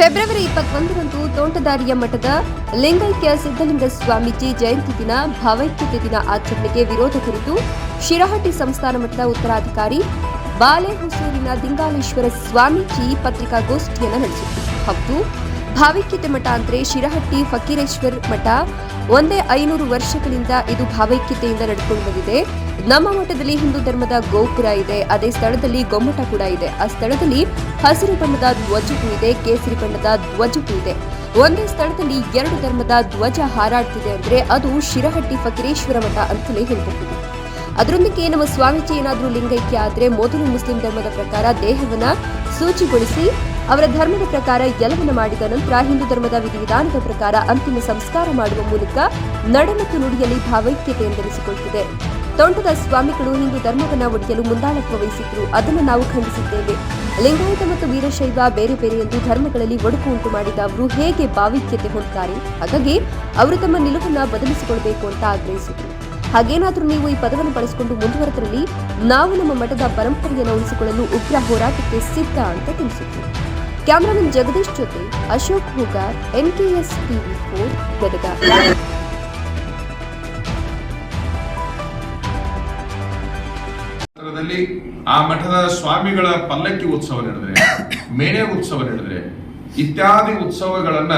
February ಇಪ್ಪತ್ತೊಂದರಂದು ತೋಂಟದಾರಿಯ ಮಠದ ಲಿಂಗೈಕ್ಯ ಸಿದ್ದಲಿಂಗ ಸ್ವಾಮೀಜಿ ಜಯಂತಿ ದಿನ ಭಾವೈಕ್ಯತೆ ದಿನ ಆಚರಣೆಗೆ ವಿರೋಧ ಕುರಿತು ಶಿರಹಟ್ಟಿ ಸಂಸ್ಥಾನ ಮಠದ ಉತ್ತರಾಧಿಕಾರಿ ಬಾಲೆಹೊಸೂರಿನ ದಿಂಗಾಲೇಶ್ವರ ಸ್ವಾಮೀಜಿ ಪತ್ರಿಕಾಗೋಷ್ಠಿಯನ್ನು ನಡೆಸಿದರು. ಹೌದು ಭಾವೈಕ್ಯತೆ ಮಠ ಅಂದರೆ ಶಿರಹಟ್ಟಿ, ಫಕೀರೇಶ್ವರ್ ಮಠ. ಒಂದೇ ಐನೂರು ವರ್ಷಗಳಿಂದ ಇದು ಭಾವೈಕ್ಯತೆಯಿಂದ ನಡ್ಕೊಂಡು ಬಂದಿದೆ. ನಮ್ಮ ಮಠದಲ್ಲಿ ಹಿಂದೂ ಧರ್ಮದ ಗೋಪುರ ಇದೆ, ಅದೇ ಸ್ಥಳದಲ್ಲಿ ಗೊಮ್ಮಟ ಕೂಡ ಇದೆ. ಆ ಸ್ಥಳದಲ್ಲಿ ಹಸಿರು ಬಣ್ಣದ ಧ್ವಜಕ್ಕೂ ಇದೆ, ಕೇಸರಿ ಬಣ್ಣದ ಧ್ವಜಕ್ಕೂ ಇದೆ. ಒಂದೇ ಸ್ಥಳದಲ್ಲಿ ಎರಡು ಧರ್ಮದ ಧ್ವಜ ಹಾರಾಡ್ತಿದೆ ಅಂದ್ರೆ ಅದು ಶಿರಹಟ್ಟಿ, ಫಕೀರೇಶ್ವರ ಮಠ ಅಂತಲೇ ಹೇಳಬಹುದು. ಅದರೊಂದಿಗೆ ನಮ್ಮ ಸ್ವಾಮೀಜಿ ಏನಾದರೂ ಲಿಂಗೈಕ್ಯ ಆದರೆ ಮೊದಲು ಮುಸ್ಲಿಂ ಧರ್ಮದ ಪ್ರಕಾರ ದೇಹವನ್ನ ಸೂಚಿಗೊಳಿಸಿ ಅವರ ಧರ್ಮದ ಪ್ರಕಾರ ಎಲ್ಲವನ್ನ ಮಾಡಿದ ನಂತರ ಹಿಂದೂ ಧರ್ಮದ ವಿಧಿವಿಧಾನದ ಪ್ರಕಾರ ಅಂತಿಮ ಸಂಸ್ಕಾರ ಮಾಡುವ ಮೂಲಕ ನಡೆ ಮತ್ತು ನುಡಿಯಲ್ಲಿ ಭಾವೈಕ್ಯತೆ ಎಂದೆನಿಸಿಕೊಳ್ಳುತ್ತಿದೆ ತೋಂಟದ ಸ್ವಾಮಿಗಳು ಹಿಂದೂ ಧರ್ಮವನ್ನು ಒಡೆಯಲು ಮುಂದಾಳತ್ವ ವಹಿಸಿದ್ರು. ಅದನ್ನು ನಾವು ಖಂಡಿಸಿದ್ದೇವೆ. ಲಿಂಗಾಯತ ಮತ್ತು ವೀರಶೈವ ಬೇರೆ ಬೇರೆ ಎಂದು ಧರ್ಮಗಳಲ್ಲಿ ಒಡಕು ಉಂಟು ಮಾಡಿದ ಅವರು ಹೇಗೆ ಭಾವೈಕ್ಯತೆ ಹೊಂದುತ್ತಾರೆ ಹಾಗಾಗಿ ಅವರು ತಮ್ಮ ನಿಲುವನ್ನ ಬದಲಿಸಿಕೊಳ್ಳಬೇಕು ಅಂತ ಆಗ್ರಹಿಸಿದರು. ಹಾಗೇನಾದರೂ ನೀವು ಈ ಪದವನ್ನು ಬಳಸಿಕೊಂಡು ಮುಂದುವರೆದರಲ್ಲಿ ನಾವು ನಮ್ಮ ಮಠದ ಪರಂಪರೆಯನ್ನು ಉಳಿಸಿಕೊಳ್ಳಲು ಉಗ್ರ ಹೋರಾಟಕ್ಕೆ ಸಿದ್ಧ ಅಂತ ತಿಳಿಸಿದ್ರು. ಕ್ಯಾಮರಾಮನ್ ಜಗದೀಶ್ ಜೊತೆ Ashok Hugar NKS TV four Gadag. ಆ ಮಠದ ಸ್ವಾಮಿಗಳ ಪಲ್ಲಕ್ಕಿ ಉತ್ಸವ ನಡೆದ್ರೆ, ಮೇಣೆ ಉತ್ಸವ ನಡೆದ್ರೆ, ಇತ್ಯಾದಿ ಉತ್ಸವಗಳನ್ನ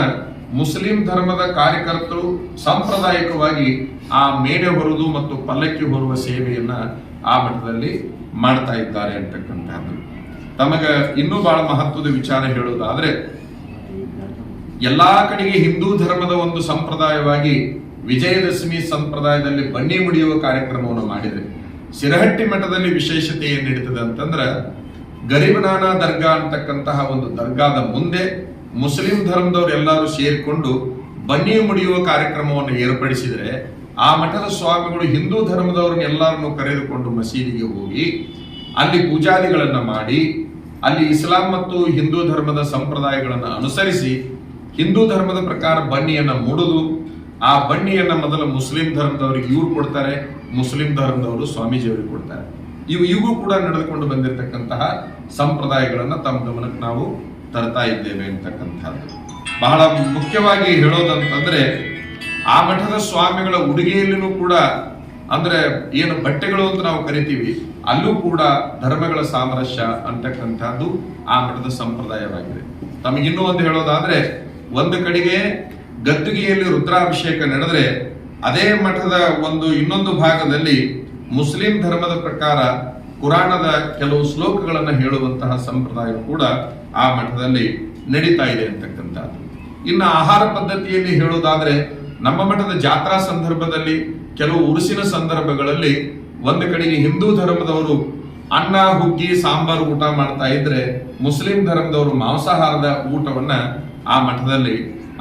ಮುಸ್ಲಿಂ ಧರ್ಮದ ಕಾರ್ಯಕರ್ತರು ಸಾಂಪ್ರದಾಯಿಕವಾಗಿ ಆ ಮೇಣೆ ಹೊರುವುದು ಮತ್ತು ಪಲ್ಲಕ್ಕಿ ಹೊರುವ ಸೇವೆಯನ್ನ ಆ ಮಠದಲ್ಲಿ ಮಾಡ್ತಾ ಇದ್ದಾರೆ ಅಂತಕ್ಕಂಥದ್ದು. ತಮಗ ಇನ್ನೂ ಬಹಳ ಮಹತ್ವದ ವಿಚಾರ ಹೇಳುವುದಾದ್ರೆ, ಎಲ್ಲಾ ಕಡೆಗೆ ಹಿಂದೂ ಧರ್ಮದ ಒಂದು ಸಂಪ್ರದಾಯವಾಗಿ ವಿಜಯದಶಮಿ ಸಂಪ್ರದಾಯದಲ್ಲಿ ಬನ್ನಿ ಮುಡಿಯುವ ಕಾರ್ಯಕ್ರಮವನ್ನು ಮಾಡಿದರೆ, ಸಿರಹಟ್ಟಿ ಮಠದಲ್ಲಿ ವಿಶೇಷತೆ ಏನ್ ನಡೀತದೆ ಅಂತಂದ್ರ ಗರಿಬನಾನ ದರ್ಗಾ ಅಂತಕ್ಕಂತಹ ಒಂದು ದರ್ಗಾದ ಮುಂದೆ ಮುಸ್ಲಿಂ ಧರ್ಮದವ್ರು ಎಲ್ಲರೂ ಸೇರಿಕೊಂಡು ಬನ್ನಿ ಮುಡಿಯುವ ಕಾರ್ಯಕ್ರಮವನ್ನು ಏರ್ಪಡಿಸಿದರೆ, ಆ ಮಠದ ಸ್ವಾಮಿಗಳು ಹಿಂದೂ ಧರ್ಮದವ್ರನ್ನ ಎಲ್ಲರನ್ನು ಕರೆದುಕೊಂಡು ಮಸೀದಿಗೆ ಹೋಗಿ ಅಲ್ಲಿ ಪೂಜಾದಿಗಳನ್ನು ಮಾಡಿ, ಅಲ್ಲಿ ಇಸ್ಲಾಂ ಮತ್ತು ಹಿಂದೂ ಧರ್ಮದ ಸಂಪ್ರದಾಯಗಳನ್ನು ಅನುಸರಿಸಿ, ಹಿಂದೂ ಧರ್ಮದ ಪ್ರಕಾರ ಬನ್ನಿಯನ್ನು ಮುಡುದು. ಆ ಬನ್ನಿಯನ್ನು ಮೊದಲು ಮುಸ್ಲಿಂ ಧರ್ಮದವರಿಗೆ ಇವ್ರು ಕೊಡ್ತಾರೆ, ಮುಸ್ಲಿಂ ಧರ್ಮದವರು ಸ್ವಾಮೀಜಿಯವರಿಗೆ ಕೊಡ್ತಾರೆ. ಇವು ಇವು ಕೂಡ ನಡೆದುಕೊಂಡು ಬಂದಿರತಕ್ಕಂತಹ ಸಂಪ್ರದಾಯಗಳನ್ನು ತಮ್ಮ ಗಮನಕ್ಕೆ ನಾವು ತರ್ತಾ ಇದ್ದೇವೆ ಅಂತಕ್ಕಂಥದ್ದು. ಬಹಳ ಮುಖ್ಯವಾಗಿ ಹೇಳೋದಂತಂದ್ರೆ, ಆ ಮಠದ ಸ್ವಾಮಿಗಳ ಉಡುಗೆಯಲ್ಲಿನೂ ಕೂಡ, ಅಂದ್ರೆ ಏನು ಬಟ್ಟೆಗಳು ಅಂತ ನಾವು ಕರಿತೀವಿ ಅಲ್ಲೂ ಕೂಡ ಧರ್ಮಗಳ ಸಾಮರಸ್ಯ ಅಂತಕ್ಕಂಥದ್ದು ಆ ಮಠದ ಸಂಪ್ರದಾಯವಾಗಿದೆ. ತಮಗಿನ್ನೂ ಒಂದು ಹೇಳೋದಾದ್ರೆ, ಒಂದು ಕಡೆಗೆ ಗದ್ದುಗೆಯಲ್ಲಿ ರುದ್ರಾಭಿಷೇಕ ನಡೆದ್ರೆ, ಅದೇ ಮಠದ ಒಂದು ಇನ್ನೊಂದು ಭಾಗದಲ್ಲಿ ಮುಸ್ಲಿಂ ಧರ್ಮದ ಪ್ರಕಾರ ಕುರಾಣದ ಕೆಲವು ಶ್ಲೋಕಗಳನ್ನು ಹೇಳುವಂತಹ ಸಂಪ್ರದಾಯ ಕೂಡ ಆ ಮಠದಲ್ಲಿ ನಡೀತಾ ಇದೆ ಅಂತಕ್ಕಂಥದ್ದು. ಇನ್ನು ಆಹಾರ ಪದ್ಧತಿಯಲ್ಲಿ ಹೇಳೋದಾದ್ರೆ ನಮ್ಮ ಮಠದ ಜಾತ್ರಾ ಸಂದರ್ಭದಲ್ಲಿ, ಕೆಲವು ಉರುಸಿನ ಸಂದರ್ಭಗಳಲ್ಲಿ ಒಂದು ಕಡೆಗೆ ಹಿಂದೂ ಧರ್ಮದವರು ಅನ್ನ, ಹುಗ್ಗಿ, ಸಾಂಬಾರು ಊಟ ಮಾಡ್ತಾ ಇದ್ರೆ ಮುಸ್ಲಿಂ ಧರ್ಮದವರು ಮಾಂಸಾಹಾರದ ಊಟವನ್ನ ಆ ಮಠದಲ್ಲಿ,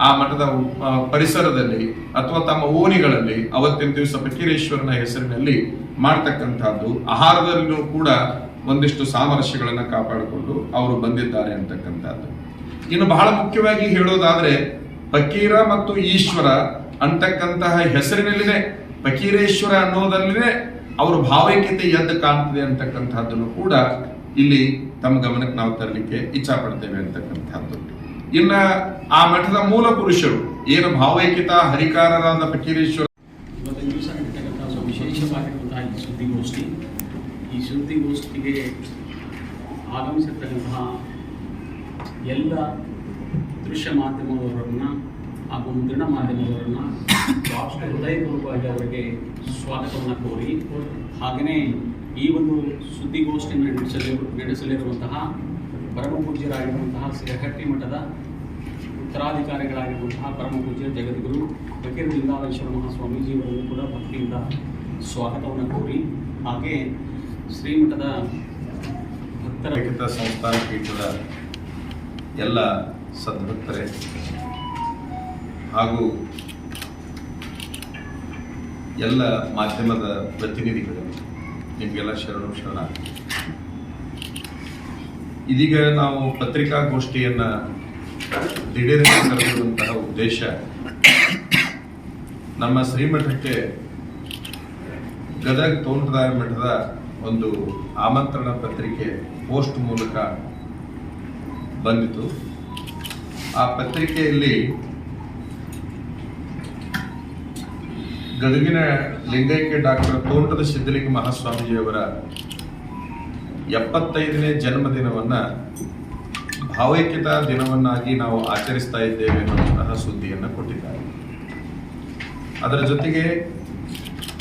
ಆ ಮಠದ ಪರಿಸರದಲ್ಲಿ ಅಥವಾ ತಮ್ಮ ಓಣಿಗಳಲ್ಲಿ ಅವತ್ತಿನ ದಿವಸ ಫಕೀರೇಶ್ವರನ ಹೆಸರಿನಲ್ಲಿ ಮಾಡ್ತಕ್ಕಂಥದ್ದು. ಆಹಾರದಲ್ಲೂ ಕೂಡ ಒಂದಿಷ್ಟು ಸಾಮರಸ್ಯಗಳನ್ನು ಕಾಪಾಡಿಕೊಂಡು ಅವರು ಬಂದಿದ್ದಾರೆ ಅಂತಕ್ಕಂಥದ್ದು. ಇನ್ನು ಬಹಳ ಮುಖ್ಯವಾಗಿ ಹೇಳೋದಾದ್ರೆ ಫಕೀರ ಮತ್ತು ಈಶ್ವರ ಅಂತಕ್ಕಂತಹ ಹೆಸರಿನಲ್ಲಿನೇ ಫಕೀರೇಶ್ವರ ಅನ್ನೋದಲ್ಲಿನೇ ಅವ್ರ ಭಾವೈಕ್ಯತೆ ಎದ್ದ ಕಾಣ್ತದೆ ಅಂತಕ್ಕಂಥದ್ದನ್ನು ಕೂಡ ಇಲ್ಲಿ ತಮ್ಮ ಗಮನಕ್ಕೆ ನಾವು ತರಲಿಕ್ಕೆ ಇಚ್ಛಾ ಪಡ್ತೇವೆ ಅಂತಕ್ಕಂಥದ್ದು. ಇನ್ನ ಆ ಮಠದ ಮೂಲ ಪುರುಷರು, ಏನು ಭಾವೈಕ್ಯತಾ ಹರಿಕಾರರಾದ ಪಕೀರೇಶ್ವರ ವಿಶೇಷವಾಗಿರುವಂತಹ ಈ ಸುದ್ದಿಗೋಷ್ಠಿ. ಈ ಸುದ್ದಿಗೋಷ್ಠಿಗೆ ಆಗಮಿಸಿರ್ತಕ್ಕಂತಹ ಎಲ್ಲ ದೃಶ್ಯ ಮಾಧ್ಯಮದವರನ್ನು ಹಾಗೂ ಮುದ್ರಣ ಮಾಧ್ಯಮದವರನ್ನು ಬಹಳಷ್ಟು ಹೃದಯಪೂರ್ವಕವಾಗಿ ಅವರಿಗೆ ಸ್ವಾಗತವನ್ನು ಕೋರಿ ಹಾಗೆಯೇ ಈ ಒಂದು ಸುದ್ದಿಗೋಷ್ಠಿಯನ್ನು ನಡೆಸಲಿ, ನಡೆಸಲಿರುವಂತಹ ಪರಮ ಪೂಜ್ಯರಾಗಿರುವಂತಹ ಶ್ರೀಹಟ್ಟಿ ಮಠದ ಉತ್ತರಾಧಿಕಾರಿಗಳಾಗಿರುವಂತಹ ಪರಮ ಪೂಜ್ಯ ಜಗದ್ಗುರು ಫಕೀರ್ ಲಿಂಗಾಲೇಶ್ವರ ಮಹಾಸ್ವಾಮೀಜಿಯವರನ್ನು ಕೂಡ ಭಕ್ತಿಯಿಂದ ಸ್ವಾಗತವನ್ನು ಕೋರಿ, ಹಾಗೆ ಶ್ರೀಮಠದ ಭಕ್ತರ ಸಂಸ್ಥಾನ ಪೀಠದ ಎಲ್ಲ ಸದ್ಭಕ್ತರೇ ಹಾಗೂ ಎಲ್ಲ ಮಾಧ್ಯಮದ ಪ್ರತಿನಿಧಿಗಳು, ನಿಮಗೆಲ್ಲ ಶರಣು ಶರಣ ಇದೀಗ ನಾವು ಪತ್ರಿಕಾಗೋಷ್ಠಿಯನ್ನು ದಿಢೀರನೆ ಕರೆದಿರುವಂತಹ ಉದ್ದೇಶ, ನಮ್ಮ ಶ್ರೀಮಠಕ್ಕೆ ಗದಗ ತೋಂಟದಾರ ಮಠದ ಒಂದು ಆಮಂತ್ರಣ ಪತ್ರಿಕೆ ಪೋಸ್ಟ್ ಮೂಲಕ ಬಂದಿತು. ಆ ಪತ್ರಿಕೆಯಲ್ಲಿ ಗದಗಿನ ಲಿಂಗೈಕ್ಯ ಡಾಕ್ಟರ್ ತೋಟದ ಸಿದ್ಧಲಿಂಗ ಮಹಾಸ್ವಾಮೀಜಿಯವರ ಎಪ್ಪತ್ತೈದನೇ ಜನ್ಮದಿನವನ್ನು ಭಾವೈಕ್ಯತಾ ದಿನವನ್ನಾಗಿ ನಾವು ಆಚರಿಸ್ತಾ ಇದ್ದೇವೆ ಎನ್ನುವಂತಹ ಸುದ್ದಿಯನ್ನು ಕೊಟ್ಟಿದ್ದಾರೆ. ಅದರ ಜೊತೆಗೆ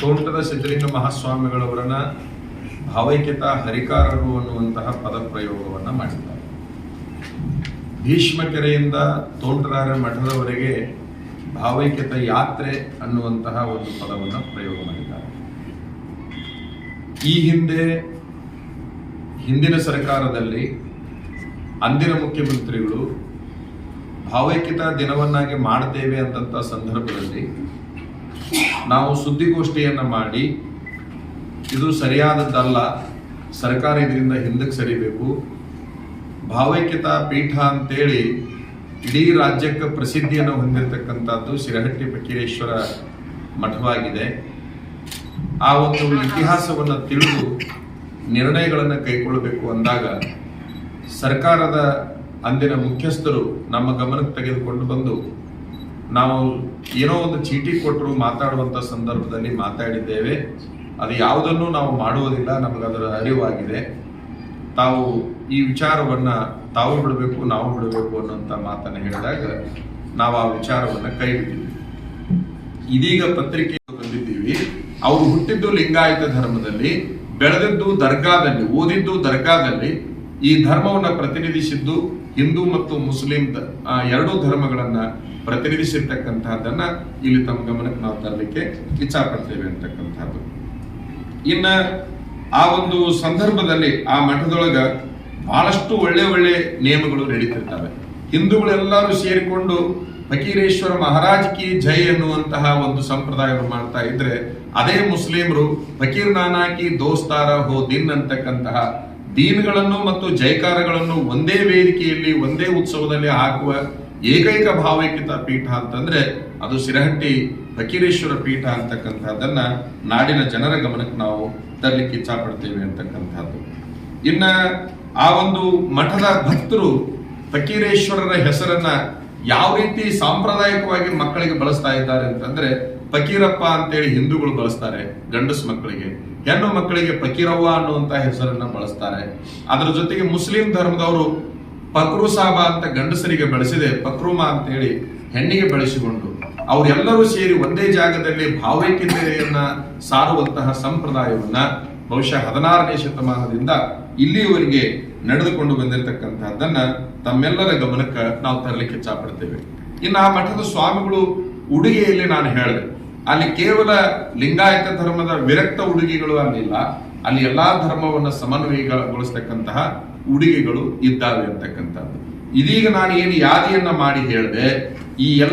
ತೋಂಟದ ಸಿದ್ಧಲಿಂಗ ಮಹಾಸ್ವಾಮಿಗಳವರನ್ನ ಭಾವೈಕ್ಯತಾ ಹರಿಕಾರರು ಅನ್ನುವಂತಹ ಪದ ಪ್ರಯೋಗವನ್ನು ಮಾಡಿದ್ದಾರೆ. ಭೀಷ್ಮಕೆರೆಯಿಂದ ತೋಂಟರಾರ ಮಠದವರೆಗೆ ಭಾವೈಕ್ಯತಾ ಯಾತ್ರೆ ಅನ್ನುವಂತಹ ಒಂದು ಪದವನ್ನು ಪ್ರಯೋಗ ಮಾಡಿದ್ದಾರೆ. ಈ ಹಿಂದೆ ಹಿಂದಿನ ಸರ್ಕಾರದಲ್ಲಿ ಅಂದಿನ ಮುಖ್ಯಮಂತ್ರಿಗಳು ಭಾವೈಕ್ಯತಾ ದಿನವನ್ನಾಗಿ ಮಾಡ್ತೇವೆ ಅಂತಂತ ಸಂದರ್ಭದಲ್ಲಿ ನಾವು ಸುದ್ದಿಗೋಷ್ಠಿಯನ್ನು ಮಾಡಿ, ಇದು ಸರಿಯಾದದ್ದಲ್ಲ, ಸರ್ಕಾರ ಇದರಿಂದ ಹಿಂದಕ್ಕೆ ಸರಿಬೇಕು, ಭಾವೈಕ್ಯತಾ ಪೀಠ ಅಂತೇಳಿ ಇಡೀ ರಾಜ್ಯಕ್ಕೆ ಪ್ರಸಿದ್ಧಿಯನ್ನು ಹೊಂದಿರತಕ್ಕಂಥದ್ದು ಶಿರಹಟ್ಟಿ ಫಕೀರೇಶ್ವರ ಮಠವಾಗಿದೆ. ಆ ಒಂದು ಇತಿಹಾಸವನ್ನು ತಿಳಿದು ನಿರ್ಣಯಗಳನ್ನು ಕೈಗೊಳ್ಳಬೇಕು ಅಂದಾಗ ಸರ್ಕಾರದ ಅಂದಿನ ಮುಖ್ಯಸ್ಥರು ನಮ್ಮ ಗಮನಕ್ಕೆ ತೆಗೆದುಕೊಂಡು ಬಂದು ನಾವು ಏನೋ ಒಂದು ಚೀಟಿ ಕೊಟ್ಟರು ಮಾತಾಡುವಂಥ ಸಂದರ್ಭದಲ್ಲಿ ಮಾತಾಡಿದ್ದೇವೆ. ಅದು ಯಾವುದನ್ನು ನಾವು ಮಾಡುವುದಿಲ್ಲ, ನಮಗದರ ಅರಿವಾಗಿದೆ. ತಾವು ಈ ವಿಚಾರವನ್ನ ತಾವು ಬಿಡಬೇಕು, ನಾವು ಬಿಡಬೇಕು ಅನ್ನೋಂಥ ಮಾತನ್ನ ಹೇಳಿದಾಗ ನಾವು ಆ ವಿಚಾರವನ್ನ ಕೈ ಬಿಟ್ಟಿದ್ವಿ ಇದೀಗ ಪತ್ರಿಕೆ ಬಂದಿದ್ದೀವಿ. ಅವರು ಹುಟ್ಟಿದ್ದು ಲಿಂಗಾಯತ ಧರ್ಮದಲ್ಲಿ, ಬೆಳೆದಿದ್ದು ದರ್ಗಾದಲ್ಲಿ, ಓದಿದ್ದು ದರ್ಗಾದಲ್ಲಿ ಈ ಧರ್ಮವನ್ನ ಪ್ರತಿನಿಧಿಸಿದ್ದು ಹಿಂದೂ ಮತ್ತು ಮುಸ್ಲಿಂ ಎರಡೂ ಧರ್ಮಗಳನ್ನ ಪ್ರತಿನಿಧಿಸಿರ್ತಕ್ಕಂತಹದ್ದನ್ನ ಇಲ್ಲಿ ತಮ್ಮ ಗಮನಕ್ಕೆ ನಾವು ತರಲಿಕ್ಕೆ ಇಚ್ಛಾಪಡ್ತೇವೆ ಅಂತಕ್ಕಂಥದ್ದು. ಇನ್ನ ಆ ಒಂದು ಸಂದರ್ಭದಲ್ಲಿ ಆ ಮಠದೊಳಗ ಬಹಳಷ್ಟು ಒಳ್ಳೆ ಒಳ್ಳೆ ನಿಯಮಗಳು ನಡೀತಿರ್ತವೆ. ಹಿಂದೂಗಳೆಲ್ಲರೂ ಸೇರಿಕೊಂಡು ಫಕೀರೇಶ್ವರ ಮಹಾರಾಜ್ ಕಿ ಜೈ ಎನ್ನುವಂತಹ ಒಂದು ಸಂಪ್ರದಾಯವನ್ನು ಮಾಡ್ತಾ ಇದ್ರೆ, ಅದೇ ಮುಸ್ಲಿಮರು ಫಕೀರ್ ನಾನಾ ಕಿ ದೋಸ್ತಾರ ಹೋ ದಿನ್ ಅಂತಕ್ಕಂತಹ ದೀನ್ಗಳನ್ನು ಮತ್ತು ಜೈಕಾರಗಳನ್ನು ಒಂದೇ ವೇದಿಕೆಯಲ್ಲಿ, ಒಂದೇ ಉತ್ಸವದಲ್ಲಿ ಹಾಕುವ ಏಕೈಕ ಭಾವೈಕ್ಯತಾ ಪೀಠ ಅಂತಂದ್ರೆ ಅದು ಸಿರಹಟ್ಟಿ ಫಕೀರೇಶ್ವರ ಪೀಠ ಅಂತಕ್ಕಂಥದ್ದನ್ನ ನಾಡಿನ ಜನರ ಗಮನಕ್ಕೆ ನಾವು ತರಲಿಕ್ಕೆ ಇಚ್ಛಾಪಡ್ತೇವೆ ಅಂತಕ್ಕಂಥದ್ದು. ಇನ್ನ ಆ ಒಂದು ಮಠದ ಭಕ್ತರು ಫಕೀರೇಶ್ವರರ ಹೆಸರನ್ನ ಯಾವ ರೀತಿ ಸಾಂಪ್ರದಾಯಿಕವಾಗಿ ಮಕ್ಕಳಿಗೆ ಬಳಸ್ತಾ ಇದ್ದಾರೆ ಅಂತಂದ್ರೆ ಫಕೀರಪ್ಪ ಅಂತೇಳಿ ಹಿಂದೂಗಳು ಬಳಸ್ತಾರೆ, ಗಂಡಸು ಮಕ್ಕಳಿಗೆ. ಹೆಣ್ಣು ಮಕ್ಕಳಿಗೆ ಫಕೀರವ್ವ ಅನ್ನುವಂತ ಹೆಸರನ್ನ ಬಳಸ್ತಾರೆ. ಅದರ ಜೊತೆಗೆ ಮುಸ್ಲಿಂ ಧರ್ಮದವರು ಪಕ್ರು ಸಾಬ ಅಂತ ಗಂಡಸರಿಗೆ ಬಳಸಿದೆ ಪಕ್ರುಮಾ ಅಂತ ಹೇಳಿ ಹೆಣ್ಣಿಗೆ ಬೆಳೆಸಿಕೊಂಡು. ಅವರೆಲ್ಲರೂ ಸೇರಿ ಒಂದೇ ಜಾಗದಲ್ಲಿ ಭಾವೈಕ್ಯತೆಯನ್ನ ಸಾರುವಂತಹ ಸಂಪ್ರದಾಯವನ್ನ ಬಹುಶಃ ಹದಿನಾರನೇ ಶತಮಾನದಿಂದ ಇಲ್ಲಿಯವರೆಗೆ ನಡೆದುಕೊಂಡು ಬಂದಿರತಕ್ಕಂತಹದ್ದನ್ನ ತಮ್ಮೆಲ್ಲರ ಗಮನಕ್ಕೆ ನಾವು ತರಲಿಕ್ಕೆ ಇಚ್ಛಾಪಡ್ತೇವೆ. ಇನ್ನು ಆ ಮಠದ ಸ್ವಾಮಿಗಳು ಉಡುಗೆಯಲ್ಲಿ ನಾನು ಹೇಳಿದೆ, ಅಲ್ಲಿ ಕೇವಲ ಲಿಂಗಾಯತ ಧರ್ಮದ ವಿರಕ್ತ ಉಡುಗೆಗಳು ಅಲ್ಲಿಲ್ಲ ಅಲ್ಲಿ ಎಲ್ಲಾ ಧರ್ಮವನ್ನ ಸಮನ್ವಯಗೊಳಿಸ್ತಕ್ಕಂತಹ ಉಡುಗೆಗಳು ಇದ್ದಾವೆ ಅಂತಕ್ಕಂಥದ್ದು. ಇದೀಗ ನಾನು ಏನು ಯಾದಿಯನ್ನ ಮಾಡಿ ಹೇಳಿದೆ, ಈ ಎಲ್ಲ